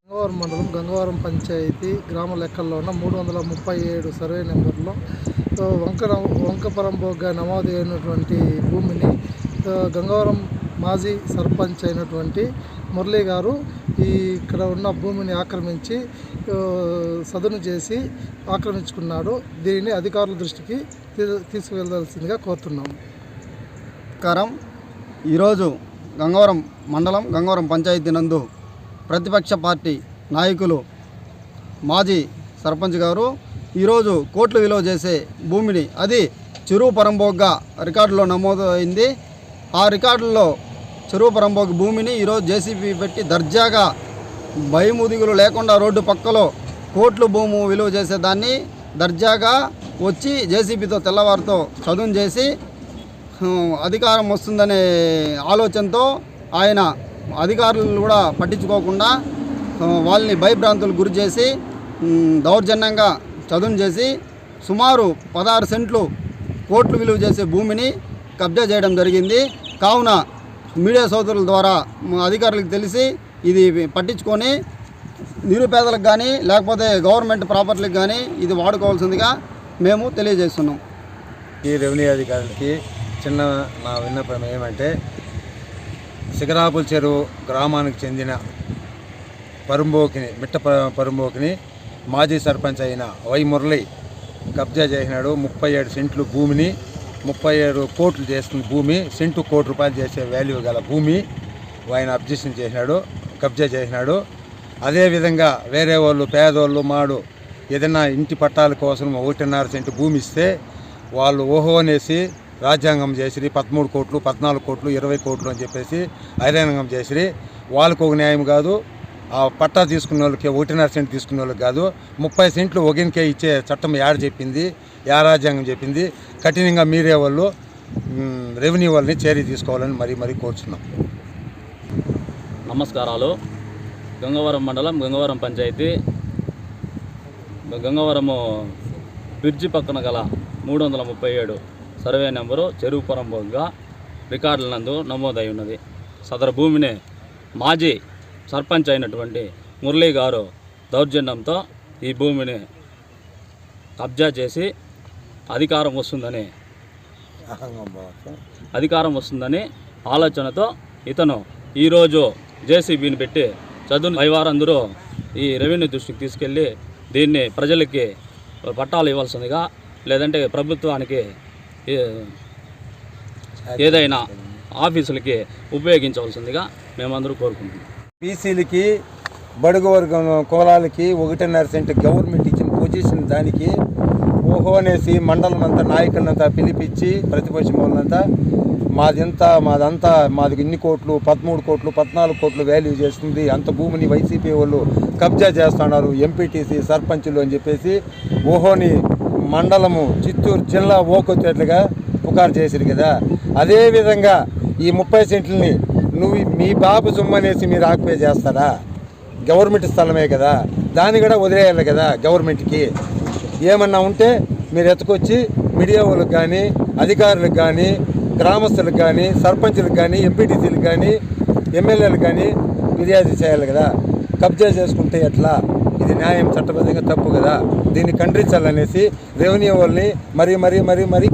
గంగవరం మండలం గంగవరం పంచాయతీ గ్రామ లెక్కల్లో ఉన్న మూడు వందల ముప్పై ఏడు సర్వే నెంబర్లో వంక వంకపరంబోగ్గా నమోదు అయినటువంటి భూమిని గంగవరం మాజీ సర్పంచ్ అయినటువంటి మురళీ గారు ఈ ఇక్కడ ఉన్న భూమిని ఆక్రమించి సదును చేసి ఆక్రమించుకున్నాడు. దీనిని అధికారుల దృష్టికి తీసుకువెళ్ళాల్సిందిగా కోరుతున్నాము నమస్కారం. ఈరోజు గంగవరం మండలం గంగవరం పంచాయతీ నందు ప్రతిపక్ష పార్టీ నాయకులు మాజీ సర్పంచ్ గారు ఈరోజు కోట్లు విలువ చేసే భూమిని అది చెరువు పరంబోగ్గా రికార్డులో నమోదు అయింది ఆ రికార్డుల్లో చెరువు పరంబోగ్ భూమిని ఈరోజు జేసీబీ పెట్టి దర్జాగా భయముదిగులు లేకుండా రోడ్డు పక్కలో కోట్లు భూము విలువ చేసేదాన్ని. దర్జాగా వచ్చి జేసీబీతో తెల్లవారితో చదును చేసి అధికారం వస్తుందనే ఆలోచనతో ఆయన అధికారులు కూడా పట్టించుకోకుండా వాళ్ళని భయభ్రాంతులు గురి చేసి దౌర్జన్యంగా చదును చేసి సుమారు పదహారు సెంట్లు కోట్లు విలువ చేసే భూమిని కబ్జా చేయడం జరిగింది. కావున మీడియా సోదరుల ద్వారా అధికారులకు తెలిసి ఇది పట్టించుకొని నిరుపేదలకు కానీ లేకపోతే గవర్నమెంట్ ప్రాపర్టీలకు కానీ ఇది వాడుకోవాల్సిందిగా మేము తెలియజేస్తున్నాం. ఈ రెవెన్యూ అధికారులకి చిన్న నా విన్నపం ఏమంటే శిఖరాపుల చెరువు గ్రామానికి చెందిన పరుంబోకిని మిట్ట పరుంబోకిని మాజీ సర్పంచ్ అయిన వై మురళి కబ్జా చేసినాడు. ముప్పై ఏడు సెంట్లు భూమిని ముప్పై ఏడు కోట్లు చేస్తున్న భూమి సెంటు కోటి రూపాయలు చేసే వాల్యూ గల భూమి ఆయన అబ్జెక్షన్ చేసినాడు కబ్జా చేసినాడు. అదేవిధంగా వేరే వాళ్ళు పేదోళ్ళు మాడు ఏదైనా ఇంటి పట్టాల కోసం ఒకటిన్నర సెంటు భూమి ఇస్తే వాళ్ళు ఓహో అనేసి రాజ్యాంగం చేసిరి పదమూడు కోట్లు పద్నాలుగు కోట్లు ఇరవై కోట్లు అని చెప్పేసి ఐరాంగం చేసిరి. వాళ్ళకు ఒక న్యాయం కాదు ఆ పట్టా తీసుకున్న వాళ్ళకి ఒకటిన్నర సెంట్ తీసుకున్న వాళ్ళకి కాదు ముప్పై సెంట్లు ఒగెన్కే ఇచ్చే చట్టం యాడ్ చెప్పింది యా రాజ్యాంగం చెప్పింది. కఠినంగా మీరే వాళ్ళు రెవెన్యూ వాళ్ళని చర్య తీసుకోవాలని మరీ మరీ కోరుచున్నాం. నమస్కారాలు. గంగవరం మండలం గంగవరం పంచాయతీ. గంగవరము బ్రిడ్జి పక్కన గల మూడు వందల ముప్పై ఏడు సర్వే నెంబరు చెరువుపురం బొగ్గా రికార్డుల నందు నమోదై ఉన్నది. సదరు భూమిని మాజీ సర్పంచ్ అయినటువంటి మురళీ గారు దౌర్జన్యంతో ఈ భూమిని కబ్జా చేసి అధికారం వస్తుందని అధికారం వస్తుందని ఆలోచనతో ఇతను ఈరోజు జేసీబీని పెట్టి చదువు అయ్యవారందరూ ఈ రెవెన్యూ దృష్టికి తీసుకెళ్ళి దీన్ని ప్రజలకి పట్టాలు ఇవ్వాల్సిందిగా లేదంటే ప్రభుత్వానికి ఏదైనా ఆఫీసులకి ఉపయోగించవలసిందిగా మేమందరూ కోరుకుంటున్నాం. బీసీలకి బడుగు వర్గం కులాలకి ఒకటిన్నర సెంట్ గవర్నమెంట్ ఇచ్చిన పొజిషన్ దానికి ఓహో అనేసి మండలం అంతా నాయకులంతా పిలిపించి ప్రతిపక్షం వాళ్ళంతా మాదింతా మాదంతా మాది ఇన్ని కోట్లు పదమూడు కోట్లు పద్నాలుగు కోట్లు వాల్యూ చేస్తుంది. అంత భూమిని వైసీపీ వాళ్ళు కబ్జా చేస్తున్నారు. ఎంపీటీసీ సర్పంచులు అని చెప్పేసి ఓహోని మండలము చిత్తూరు జిల్లా ఓకొచ్చేట్లుగా పుకారు చేసిరు కదా. అదేవిధంగా ఈ ముప్పై సెంట్లని నువ్వు మీ బాబు సొమ్మనేసి మీరు ఆక్యుపై చేస్తారా? గవర్నమెంట్ స్థలమే కదా. దాన్ని కూడా వదిలేయాలి కదా గవర్నమెంట్కి. ఏమన్నా ఉంటే మీరు ఎత్తుకొచ్చి మీడియా వాళ్ళకి కానీ అధికారులకు కానీ గ్రామస్తులకు కానీ సర్పంచులకు కానీ ఎంపీటీసీలకు కానీ ఎమ్మెల్యేలకు కానీ ఫిర్యాదు చేయాలి కదా. కబ్జా చేసుకుంటే ఎట్లా? ఇది న్యాయం చట్టబద్ధంగా తప్పు కదా. దీన్ని ఖండించాలనేసి రెవెన్యూ వాళ్ళని మరీ మరీ మరీ మరీ